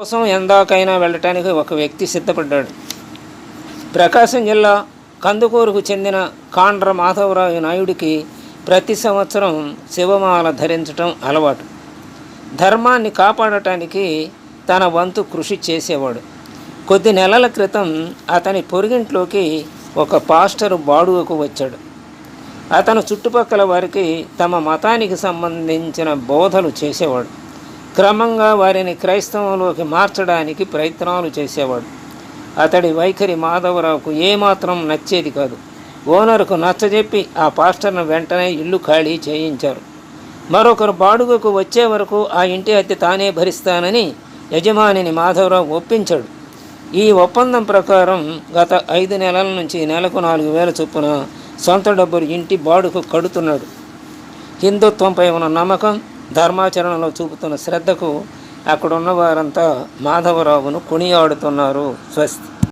కోసం ఎందాకైనా వెళ్ళటానికి ఒక వ్యక్తి సిద్ధపడ్డాడు. ప్రకాశం జిల్లా కందుకూరుకు చెందిన కాండ్ర మాధవరావు నాయుడికి ప్రతి సంవత్సరం శివమాల ధరించటం అలవాటు. ధర్మాన్ని కాపాడటానికి తన వంతు కృషి చేసేవాడు. కొద్ది నెలల క్రితం అతని పొరుగింట్లోకి ఒక పాస్టరు బాడుగకు వచ్చాడు. అతను చుట్టుపక్కల వారికి తమ మతానికి సంబంధించిన బోధలు చేసేవాడు. క్రమంగా వారిని క్రైస్తవంలోకి మార్చడానికి ప్రయత్నాలు చేసేవాడు. అతడి వైఖరి మాధవరావుకు ఏమాత్రం నచ్చేది కాదు. ఓనర్కు నచ్చజెప్పి ఆ పాస్టర్ను వెంటనే ఇల్లు ఖాళీ చేయించారు. మరొకరు బాడుగకు వచ్చే వరకు ఆ ఇంటి అద్దె తానే భరిస్తానని యజమానిని మాధవరావు ఒప్పించాడు. ఈ ఒప్పందం ప్రకారం గత ఐదు నెలల నుంచి నెలకు నాలుగు వేల చొప్పున సొంత డబ్బులు ఇంటి బాడుకు కడుతున్నాడు. హిందుత్వంపై ఉన్న నమ్మకం ధర్మాచరణలో చూపుతున్న శ్రద్ధకు అక్కడున్న వారంతా మాధవరావును కొనియాడుతున్నారు స్వస్తి.